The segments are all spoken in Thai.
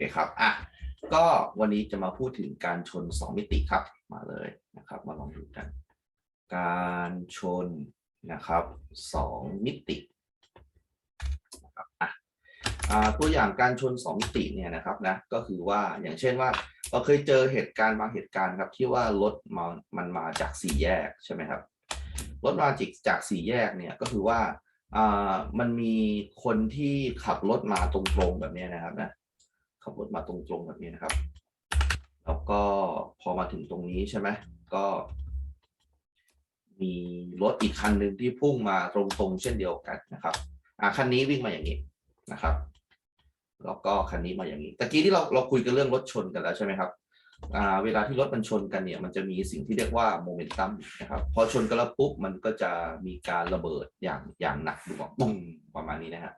เคครับอะก็วันนี้จะมาพูดถึงการชนสองมิติครับมาเลยนะครับ มาลองดูกัน การชนนะครับสองมิตินะครับอะตัวอย่างการชนสองมิติเนี่ยนะครับนะก็คือว่าอย่างเช่นว่าเราเคยเจอเหตุการณ์บางเหตุการณ์ครับที่ว่ารถมามันมาจากสี่แยกใช่ไหมครับรถมาจากจากสี่แยกเนี่ยก็คือว่าอ่ามันมีคนที่ขับรถมาตรงๆแบบเนี้ยนะครับนะ ขับรถมาตรงๆแบบนี้นะครับ แล้วก็พอมาถึงตรงนี้ใช่ไหมก็ มีรถอีกคันหนึ่งที่พุ่งมาตรงๆ เช่นเดียวกันนะครับอ่าคันนี้วิ่งมาอย่างนี้นะครับ แล้วก็คันนี้มาอย่างนี้ตะกี้ที่เราเราคุยกันเรื่องรถชนกันแล้วใช่ไหมครับอ่าเวลาที่รถมันชนกันเนี่ย มันจะมีสิ่งที่เรียกว่าโมเมนตัมนะครับพอชนกันแล้วปุ๊บมันก็จะมีการระเบิดอย่างอย่างหนักดูว่าปุ้งประมาณนี้นะฮะ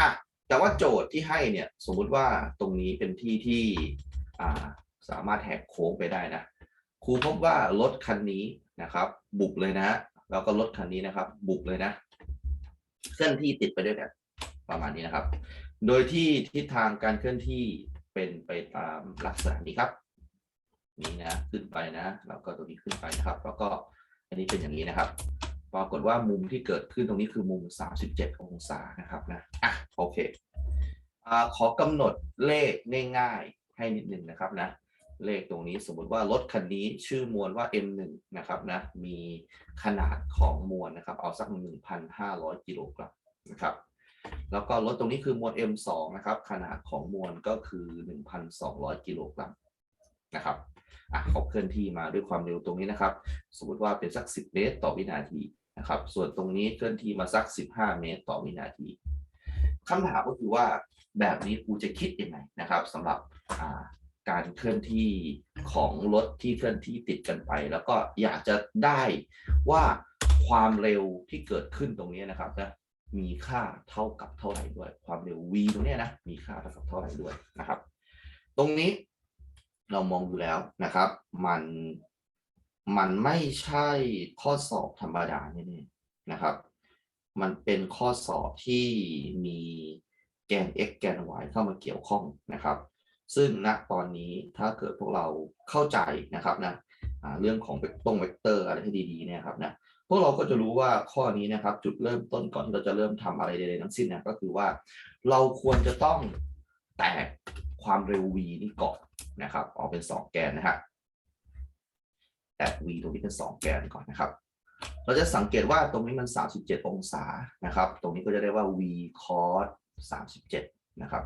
อะ แต่ว่าโจทย์ที่ให้เนี่ยสมมุติว่าตรงนี้เป็นที่ที่าสามารถแหกโค้งไปได้นะครูพบว่ารถคันนี้นะครับ บุกเลยนะฮะแล้วก็รถคันนี้นะครับ บุกเลยนะ เคลื่อนที่ติดไปด้วยกันประมาณนี้นะครับ โดยที่ทิศทางการเคลื่อนที่เป็นไปตามลักษณะนี้ครับ นี่นะขึ้นไปนะ แล้วก็ตรงนี้ขึ้นไปนะครับ แล้วก็อันนี้เป็นอย่างนี้นะครับ ปรากฏว่ามุมที่เกิดขึ้นตรงนี้คือมุม 37 องศานะครับนะอะโอเคอขอกำหนดเลขง่ายๆให้นิดนึงนะครับนะเลขตรงนี้สมมติว่ารถคันนี้ชื่อมวลว่า M1 นะครับนะมีขนาดของมวลนะครับเอาสัก 1,500 กิโลกรัมนะครับแล้วก็รถตรงนี้คือมวล M2 นะครับขนาดของมวลก็คือ 1,200 กิโลกรัมนะครับอะเขาเคลื่อนที่มาด้วยความเร็วตรงนี้นะครับ สมมติว่าเป็นสัก 10 เมตรต่อวินาที นะครับ ส่วนตรงนี้เคลื่อนที่มาสัก 15 เมตรต่อวินาทีคำถามก็คือว่าแบบนี้กูจะคิดยังไงนะครับสำหรับการเคลื่อนที่ของรถที่เคลื่อนที่ติดกันไป แล้วก็อยากจะได้ว่าความเร็วที่เกิดขึ้นตรงนี้นะครับนะมีค่าเท่ากับเท่าไหร่ด้วย ความเร็ว v ตรงนี้นะมีค่าเท่ากับเท่าไหร่ด้วยนะครับ ตรงนี้เรามองดูแล้วนะครับ มัน มันไม่ใช่ข้อสอบธรรมดาแน่ๆนะครับ มันเป็นข้อสอบที่มีแกน x แกน y เข้ามาเกี่ยวข้องนะครับ ซึ่งณตอนนี้ถ้าเกิดพวกเราเข้าใจนะครับนะเรื่องของเวกตรงเวกเตอร์อะไรให้ดีๆเนี่ยครับนะพวกเราก็จะรู้ว่าข้อนี้นะครับ จุดเริ่มต้นก่อนที่เราจะเริ่มทำอะไรใดๆทั้งสิ้นนี่ยก็คือว่า เราควรจะต้องแตกความเร็ว v นี่ก่อนนะครับ ออกเป็น 2 แกนนะฮะ แตก v ตรงนี้เป็น 2 แกนก่อนนะครับ เราจะสังเกตว่าตรงนี้มัน 37 องศานะครับ ตรงนี้ก็จะได้ว่า v cos 37 นะครับ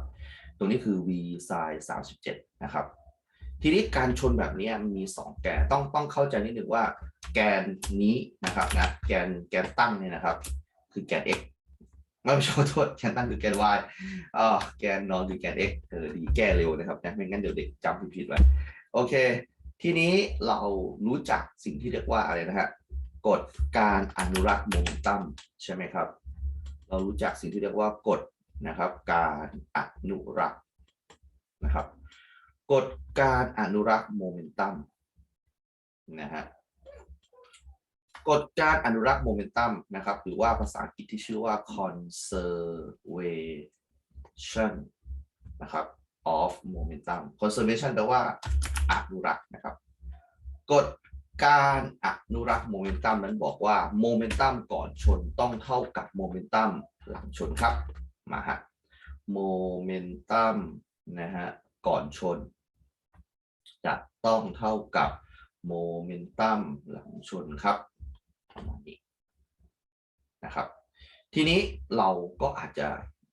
ตรงนี้คือ v sin 37 นะครับ ทีนี้การชนแบบนี้มันมี 2 แกน ต้องต้องเข้าใจนิดหนึ่งว่าแกนนี้นะครับนะ แกนแกนตั้งเนี่ยนะครับ คือแกน x ไม่ใช่โทษแกนตั้งคือแกน y อ่าแกนนอนคือแกน x เออดีแก้เร็วนะครับนะไม่งั้นเดี๋ยวเด็กจำผิดไว้ โอเค ทีนี้เรารู้จักสิ่งที่เรียกว่าอะไรนะฮะกฎการอนุรักษ์โมเมนตัมใช่ไหมครับ เรารู้จักสิ่งที่เรียกว่ากฎนะครับ การอนุรักษ์นะครับกฎการอนุรักษ์โมเมนตัมนะฮะกฎการอนุรักษ์โมเมนตัมนะครับ หรือว่าภาษาอังกฤษที่ชื่อว่า conservation นะครับ of momentum conservation แปลว่า อนุรักษ์นะครับกฎการอนุรักษ์โมเมนตัมนั้นบอกว่าโมเมนตัมก่อนชนต้องเท่ากับโมเมนตัมหลังชนครับมาฮะโมเมนตัมนะฮะก่อนชน จะต้องเท่ากับโมเมนตัมหลังชนครับประมาณนี้นะครับ ทีนี้เราก็อาจจะ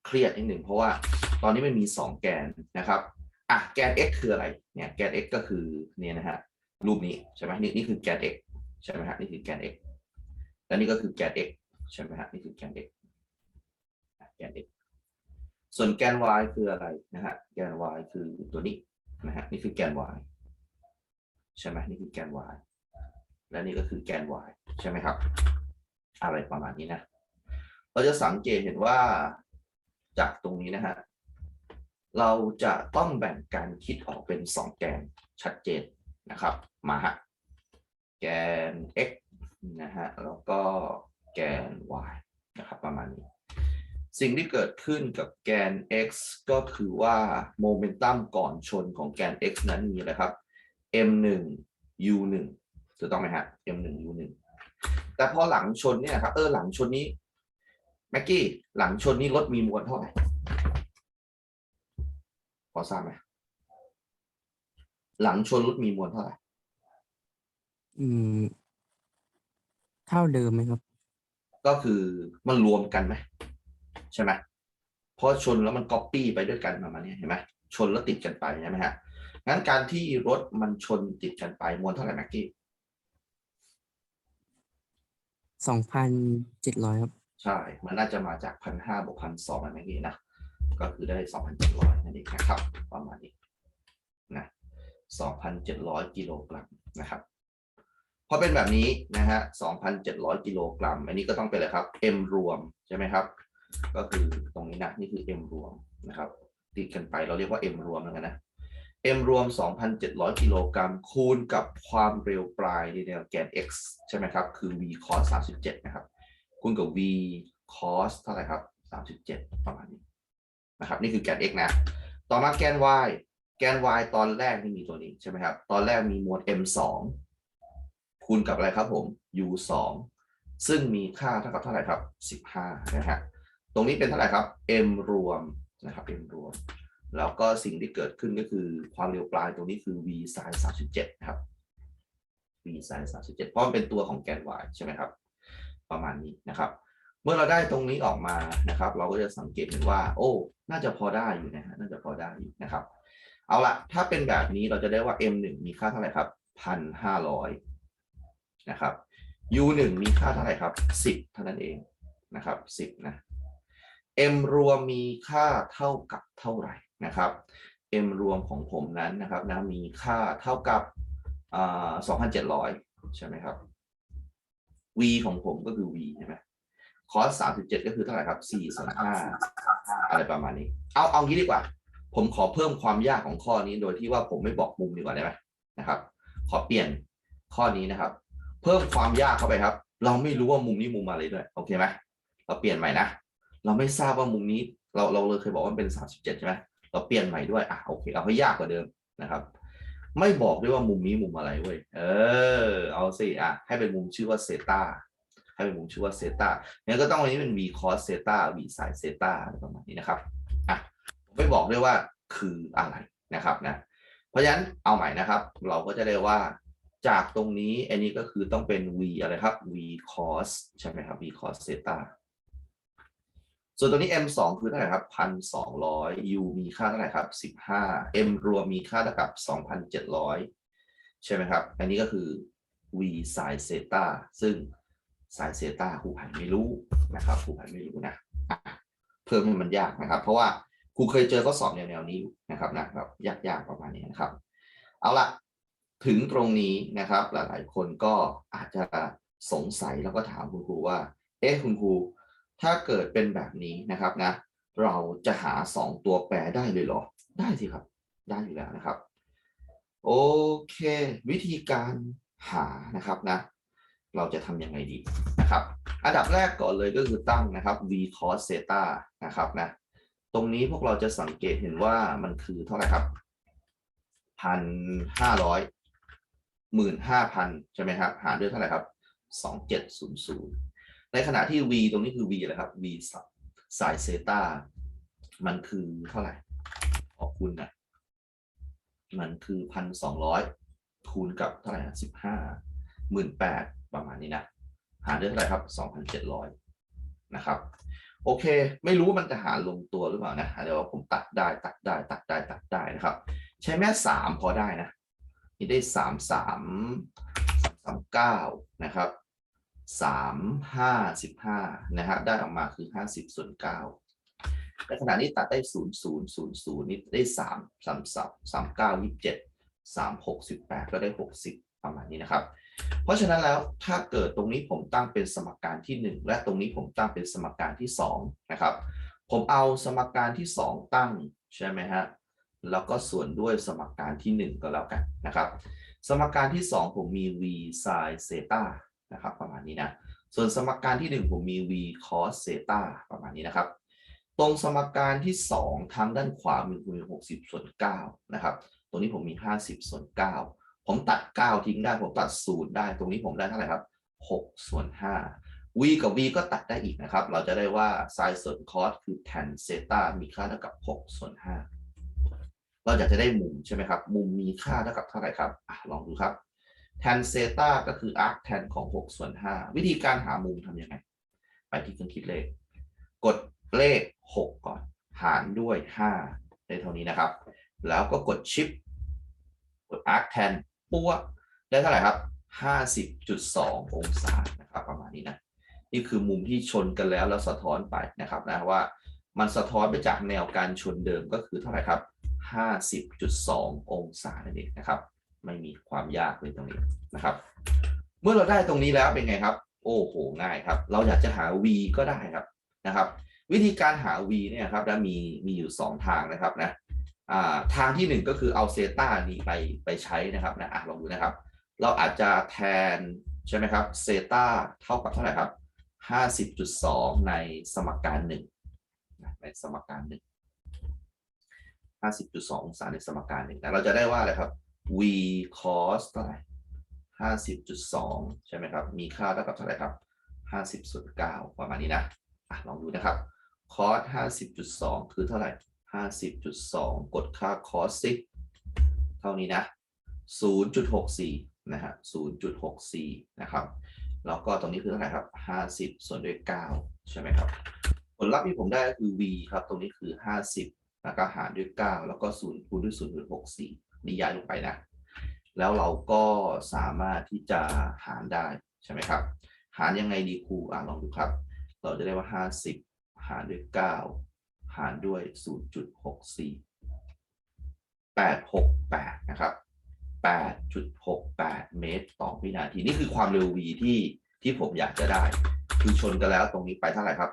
เครียดนิดหนึ่งเพราะว่าตอนนี้มันมี 2 แกนนะครับ อะแกน x คืออะไรเนี่ยแกน x ก็คือเนี่ยนะฮะรูปนี้ใช่ไหมนี่นี่คือแกน x ใช่ไหมฮะนี่คือแกน x และนี่ก็คือแกน x ใช่ไหมฮะนี่คือแกน x แกน x ส่วนแกน y คืออะไรนะฮะแกน y คือตัวนี้นะฮะนี่คือแกน y ใช่ไหมนี่คือแกน y และนี่ก็คือแกน y ใช่ไหมครับ อะไรประมาณนี้นะ เราจะสังเกตเห็นว่าจากตรงนี้นะฮะ เราจะต้องแบ่งการคิดออกเป็น 2 แกนชัดเจนนะครับ มาฮะแกน x นะฮะแล้วก็แกน y นะครับประมาณนี้ สิ่งที่เกิดขึ้นกับแกน x ก็คือว่าโมเมนตัมก่อนชนของแกน x นั้นมีอะไรครับ m1 u1 ถูกต้องไหมฮะ m1 u1 แต่พอหลังชนเนี่ยครับเออหลังชนนี้แม็กกี้หลังชนนี้รถมีมวลเท่าไหร่ พอทราบไหมหลังชนรถมีมวลเท่าไหร่ อืม เท่าเดิมไหมครับ ก็คือมันรวมกันไหมใช่ไหมเพราะชนแล้วมันก๊อปปี้ไปด้วยกันประมาณนี้เห็นไหมชนแล้วติดกันไปใช่ไหมฮะงั้นการที่รถมันชนติดกันไปมวลเท่าไหร่แม็กกี้สองพันเจ็ดร้อยครับ ใช่ มันน่าจะมาจากพันห้าบวกพันสองแม็กกี้นะก็คือได้สองพัน เจ็ดร้อยนั่นเองนะครับ ประมาณนี้นะสองพันเจ็ดร้อยกิโลกรัมนะครับพอเป็นแบบนี้นะฮะ 2,700 กิโลกรัม อันนี้ก็ต้องเป็นอะไรครับ M รวมใช่ไหมครับ ก็คือตรงนี้นะนี่คือ M รวมนะครับติดกันไปเราเรียกว่า M รวมแล้วกันนะ M รวม 2,700 กิโลกรัม คูณกับความเร็วปลายในแนวแกน x ใช่ไหมครับ คือ v cos 37 นะครับ คูณกับ v cos เท่าไหร่ครับ 37 ประมาณนี้ นะครับนี่คือแกน x นะต่อมาแกน y แกน y ตอนแรกนี่มีตัวนี้ใช่ไหมครับตอนแรกมีมวล m 2คูณกับอะไรครับผม u 2ซึ่งมีค่าเท่ากับเท่าไหร่ครับ 15นะฮะตรงนี้เป็นเท่าไหร่ครับ m รวมนะครับ m รวม แล้วก็สิ่งที่เกิดขึ้นก็คือความเร็วปลายตรงนี้คือ v sin 37นะครับ v sin 37เพราะมันเป็นตัวของแกน y ใช่ไหมครับ ประมาณนี้นะครับ เมื่อเราได้ตรงนี้ออกมานะครับ เราก็จะสังเกตเห็นว่า โอ้ น่าจะพอได้อยู่นะฮะน่าจะพอได้อยู่นะครับ เอาละถ้าเป็นแบบนี้เราจะได้ว่า m 1มีค่าเท่าไหร่ครับ1,500นะครับ u 1มีค่าเท่าไหร่ครับ10เท่านั้นเองนะครับ10นะ m รวมมีค่าเท่ากับเท่าไหร่นะครับ m รวมของผมนั้นนะครับนะมีค่าเท่ากับสอ่า2,700ใช่ไหมครับ v ของผมก็คือ v ใช่ไหม cos 37ก็คือเท่าไหร่ครับ4ส่วน5อะไรประมาณนี้ เอาเอางี้ดีกว่า ผมขอเพิ่มความยากของข้อนี้โดยที่ว่าผมไม่บอกมุมดีกว่าได้ไหมนะครับ ขอเปลี่ยนข้อนี้นะครับ เพิ่มความยากเข้าไปครับ เราไม่รู้ว่ามุมนี้มุมอะไรด้วยโอเคไหมเราเปลี่ยนใหม่นะเราไม่ทราบว่ามุมนี้ เราเราเลยเคยบอกว่าเป็นสามสิบเจ็ดใช่ไหมเราเปลี่ยนใหม่ด้วยอะโอเคเอาให้ยากกว่าเดิมนะครับ ไม่บอกด้วยว่ามุมนี้มุมอะไรเว้ยเออ เอาสิอะให้เป็นมุมชื่อว่าเซตา ให้เป็นมุมชื่อว่าเซตาเนี่ยก็ต้องอันนี้เป็น v cos เซตา v sin เซตาอะไรประมาณนี้นะครับอะผมไม่บอกด้วยว่าคืออะไรนะครับนะเพราะฉะนั้นเอาใหม่นะครับ เราก็จะได้ว่าจากตรงนี้อันนี้ก็คือต้องเป็น v อะไรครับ v cos ใช่ไหมครับ v cos เซตาส่วนตัวนี้ m 2คือเท่าไหร่ครับพันสองร้อย u มีค่าเท่าไหร่ครับสิบห้า m รวมมีค่าเท่ากับสองพันเจ็ดร้อยใช่ไหมครับ อันนี้ก็คือ v sin เซตาซึ่ง sin เซต้าครูไผ่ไม่รู้นะครับครูไผ่ไม่รู้นะเพิ่มให้มันยากนะครับ เพราะว่าครูเคยเจอข้อสอบแนวๆนี้อยู่นะครับนะแบบยากๆประมาณนี้นะครับ เอาละถึงตรงนี้นะครับ หลายๆ คนก็อาจจะสงสัยแล้วก็ถามคุณครูว่า เอ๊ะคุณครูถ้าเกิดเป็นแบบนี้นะครับนะ เราจะหาสองตัวแปรได้เลยเหรอ ได้สิครับ ได้อยู่แล้วนะครับ โอเค วิธีการหานะครับนะ เราจะทำยังไงดีนะครับ อันดับแรกก่อนเลยก็คือตั้งนะครับ v cos theta นะครับนะ ตรงนี้พวกเราจะสังเกตเห็นว่ามันคือเท่าไหร่ครับพันห้าร้อยหมื่นห้าพันใช่ไหมครับ หารด้วยเท่าไหร่ครับสองเจ็ดศูนย์ศูนย์ในขณะที่ v ตรงนี้คือ v อะไรครับ v สายเซตามันคือเท่าไหร่ขอบคุณนะมันคือพันสองร้อยคูณกับเท่าไหร่สิบห้าหมื่นแปด ประมาณนี้นะ หารด้วยเท่าไรครับสองพันเจ็ดร้อยนะครับ โอเค ไม่รู้ว่ามันจะหาลงตัวหรือเปล่านะเดี๋ยวผมตัดได้ตัดได้ ตัดได้ตัดได้นะครับ ใช้แม่สามพอได้นะนี่ได้สามสามสามเก้านะครับสามห้าสิบห้านะฮะได้ออกมาคือห้าสิบส่วนเก้าในขณะนี้ตัดได้ศูนย์ศูนย์ศูนย์ศูนย์นี่ได้สามสามสามสามเก้ายี่สิบเจ็ดสามหกสิบแปดก็ได้หกสิบประมาณนี้นะครับ เพราะฉะนั้นแล้วถ้าเกิดตรงนี้ผมตั้งเป็นสมการที่หนึ่งและตรงนี้ผมตั้งเป็นสมการที่สองนะครับ ผมเอาสมการที่สองตั้งใช่ไหมฮะแล้วก็ส่วนด้วยสมการที่ 1 ก็แล้วกันนะครับ สมการที่ 2 ผมมี v sin theta นะครับประมาณนี้นะส่วนสมการที่ 1 ผมมี v cos theta ประมาณนี้นะครับ ตรงสมการที่สองทางด้านขวามีคูณหกสิบส่วนเก้านะครับ ตรงนี้ผมมีห้าสิบส่วนเก้า ผมตัดเก้าทิ้งได้ ผมตัดศูนย์ได้ ตรงนี้ผมได้เท่าไหร่ครับหกส่วนห้า v กับ v ก็ตัดได้อีกนะครับ เราจะได้ว่า sin ส่วน cos คือ tan เซตามีค่าเท่ากับหกส่วนห้าเราอยากจะได้มุมใช่ไหมครับ มุมมีค่าเท่ากับเท่าไหร่ครับอลองดูครับ tan เซตาก็คือ arc tan ของ 6 ส่วน 5 วิธีการหามุมทำยังไง ไปที่เครื่องคิดเลข กดเลข 6 ก่อน หารด้วย 5 ได้เท่านี้นะครับ แล้วก็กดชิปกด arc tan ปัวได้เท่าไหร่ครับ50.2องศานะครับประมาณนี้นะนี่คือมุมที่ชนกันแล้วแล้วสะท้อนไปนะครับนะว่ามันสะท้อนไปจากแนวการชนเดิมก็คือเท่าไหร่ครับ50.2องศานั่นเองนะครับ ไม่มีความยากเลยตรงนี้นะครับ เมื่อเราได้ตรงนี้แล้วเป็นไงครับ โอ้โหง่ายครับ เราอยากจะหา v ก็ได้ครับนะครับ วิธีการหา v เนี่ยครับนะมีมีอยู่ 2 ทางนะครับนะ ทางที่ 1 ก็คือเอาเซตานี้ไปไปใช้นะครับนะอะลองดูนะครับ เราอาจจะแทนใช่ไหมครับเซตาเท่ากับเท่าไหร่ครับ50.2 ในสมการหนึ่งในสมการหนึ่ง50.2 องศาในสมการหนึ่งแต่เราจะได้ว่าอะไรครับ v cos เท่าไหร่50.2 ใช่ไหมครับ มีค่าเท่ากับเท่าไหร่ครับ50ส่วน9ประมาณนี้นะอะลองดูนะครับ cos 50.2 คือเท่าไหร่ 50.2 กดค่า cos สิเท่านี้นะ 0.64 นะฮะ 0.64 นะครับ แล้วก็ตรงนี้คือเท่าไหร่ครับ 50 ส่วนด้วย 9 ใช่ไหมครับ ผลลัพธ์ที่ผมได้คือ v ครับ ตรงนี้คือ 50 แล้วก็หารด้วย 9 แล้วก็ 0 คูณด้วย 0.64 นี่ย้ายลงไปนะ แล้วเราก็สามารถที่จะหารได้ ใช่ไหมครับ หารยังไงดีครู อะลองดูครับ เราจะได้ว่า 50 หารด้วย 9 หารด้วย 0.64 868 นะครับ 8.68 เมตรต่อวินาที นี่คือความเร็ว v ที่ที่ผมอยากจะได้ คือชนกันแล้วตรงนี้ไปเท่าไหร่ครับ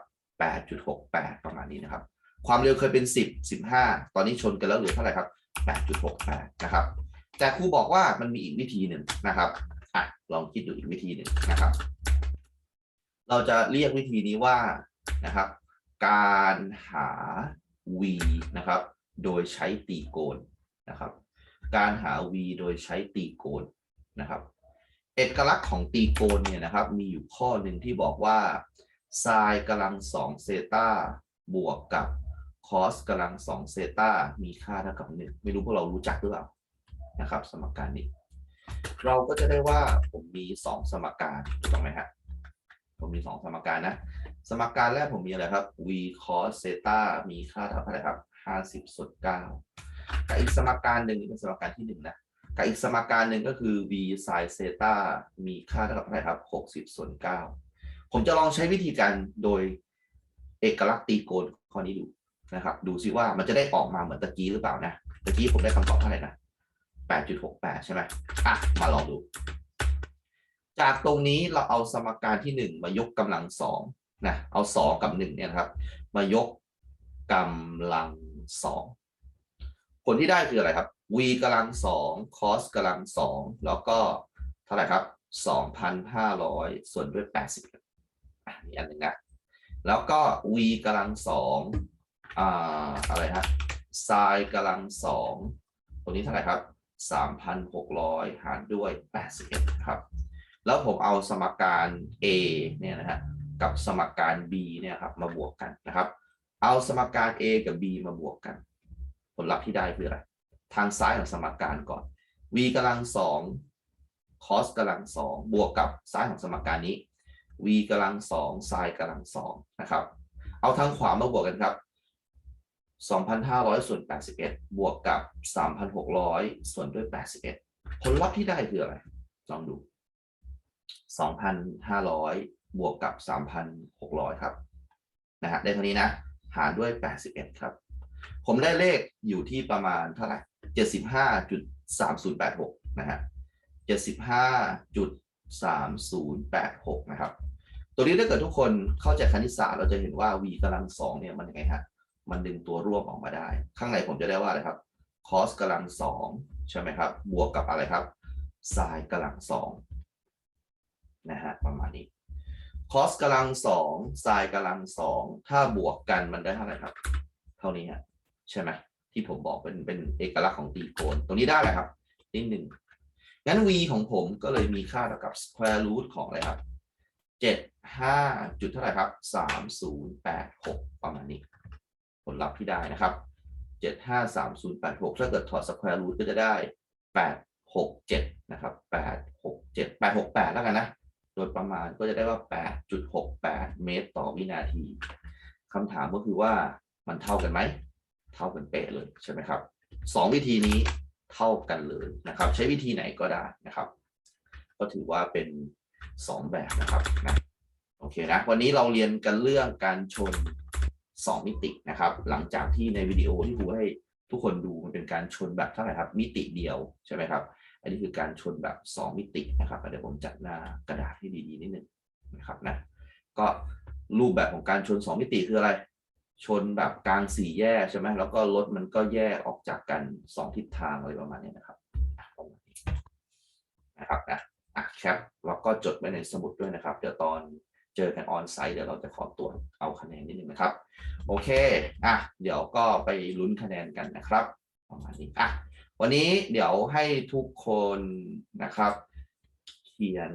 8.68 ประมาณนี้นะครับ ความเร็วเคยเป็น 10 15 ตอนนี้ชนกันแล้วเหลือเท่าไหร่ครับ 8.68 นะครับ แต่ครูบอกว่ามันมีอีกวิธีหนึ่งนะครับอะลองคิดดูอีกวิธีหนึ่งนะครับ เราจะเรียกวิธีนี้ว่านะครับ การหา v นะครับ โดยใช้ตีโกณนะครับ การหา v โดยใช้ตีโกณนะครับ เอกลักษณ์ของตีโกณเนี่ยนะครับ มีอยู่ข้อหนึ่งที่บอกว่าไซน์กำลังสองเซตาบวกกับคอสกำลังสองเซตามีค่าเท่ากับหนึ่งไม่รู้พวกเรารู้จักหรือเปล่านะครับ สมการนี้ เราก็จะได้ว่าผมมีสองสมการถูกต้องไหมฮะ ผมมีสองสมการนะ สมการแรกผมมีอะไรครับ v cos เซตามีค่าเท่าไหร่ครับห้าสิบส่วนเก้ากับอีกสมการหนึ่งนี่เป็นสมการที่หนึ่งนะกับอีกสมการหนึ่งก็คือ v sin เซตามีค่าเท่ากับเท่าไหร่ครับหกสิบส่วนเก้าผมจะลองใช้วิธีการโดยเอกลักษณ์ตีโกณข้อนี้ดูนะครับ ดูซิว่ามันจะได้ออกมาเหมือนตะกี้หรือเปล่านะตะกี้ผมได้คำตอบเท่าไหร่นะแปดจุดหกแปดใช่ไหมอะมาลองดู จากตรงนี้เราเอาสมการที่หนึ่งมายกกำลังสองนะเอาสองกับหนึ่งเนี่ยครับ มายกกำลังสองผลที่ได้คืออะไรครับ v กำลังสอง cos กำลังสองแล้วก็เท่าไหร่ครับสองพันห้าร้อยส่วนด้วยแปดสิบอะนี่อันหนึ่งนะแล้วก็ v กำลังสองอ่าอะไรฮะ sin กำลังสองตัวนี้เท่าไหร่ครับสามพันหกร้อยหารด้วยแปดสิบเอ็ดครับ แล้วผมเอาสมการ a เนี่ยนะฮะกับสมการ b เนี่ยครับมาบวกกันนะครับ เอาสมการ a กับ b มาบวกกัน ผลลัพธ์ที่ได้คืออะไร ทางซ้ายของสมการก่อน v กำลังสอง cos กำลังสองบวกกับซ้ายของสมการนี้ v กำลังสอง sin กำลังสองนะครับ เอาทางขวามาบวกกันครับ2,500ส่วน81 บวกกับ 3,600 ส่วนด้วย 81 ผลลัพธ์ที่ได้คืออะไร ลองดู 2,500 บวกกับ 3,600 ครับนะฮะได้เท่านี้นะ หารด้วย 81 ครับ ผมได้เลขอยู่ที่ประมาณเท่าไหร่ 75.3086 นะฮะ 75.3086 นะครับ ตัวนี้ถ้าเกิดทุกคนเข้าใจคณิตศาสตร์เราจะเห็นว่า v กำลังสองเนี่ยมันยังไงฮะ มันดึงตัวร่วมออกมาได้ ข้างในผมจะได้ว่าอะไรครับ cos กำลังสองใช่ไหมครับ บวกกับอะไรครับ sin กำลังสอง นะฮะประมาณนี้คอสกำลังสองไซน์กำลังสองถ้าบวกกันมันได้เท่าไหร่ครับ เท่านี้ฮะใช่ไหมที่ผมบอกเป็นเป็นเอกลักษณ์ของตรีโกณตรงนี้ได้เลยครับนิดหนึ่งงั้น v ของผมก็เลยมีค่าเท่ากับ square root ของอะไรครับเจ็ดห้าจุดเท่าไหร่ครับสามศูนย์แปดหกประมาณนี้ ผลลัพธ์ที่ได้นะครับเจ็ดห้าสามศูนย์แปดหกถ้าเกิดถอด square root ก็จะได้แปดหกเจ็ดนะครับแปดหกเจ็ดแปดหกแปดแล้วกันนะ โดยประมาณก็จะได้ว่า 8.68 เมตรต่อวินาทีคำถามก็คือว่ามันเท่ากันไหม เท่ากันเป๊ะเลยใช่ไหมครับสองวิธีนี้เท่ากันเลยนะครับ ใช้วิธีไหนก็ได้นะครับ ก็ถือว่าเป็นสองแบบนะครับนะโอเคนะวันนี้เราเรียนกันเรื่องการชนสองมิตินะครับ หลังจากที่ในวิดีโอที่ครูให้ทุกคนดูมันเป็นการชนแบบเท่าไหร่ครับ มิติเดียวใช่ไหมครับ อันนี้คือการชนแบบ 2 มิตินะครับเดี๋ยวผมจัดหน้ากระดาษให้ดีๆนิดนึงนะครับนะก็รูปแบบของการชน 2 มิติคืออะไร ชนแบบกลางสี่แยกใช่ไหมแล้วก็รถมันก็แยกออกจากกัน 2 ทิศทางอะไรประมาณนี้นะครับอะประมาณนี้นะครับนะอะแคปแล้วก็จดไว้ในสมุดด้วยนะครับ เดี๋ยวตอนเจอกันออนไซต์เดี๋ยวเราจะขอตรวจเอาคะแนนนิดนึงนะครับ โอเค อะ เดี๋ยวก็ไปลุ้นคะแนนกันนะครับ ประมาณนี้ อะ วันนี้เดี๋ยวให้ทุกคนนะครับ เขียน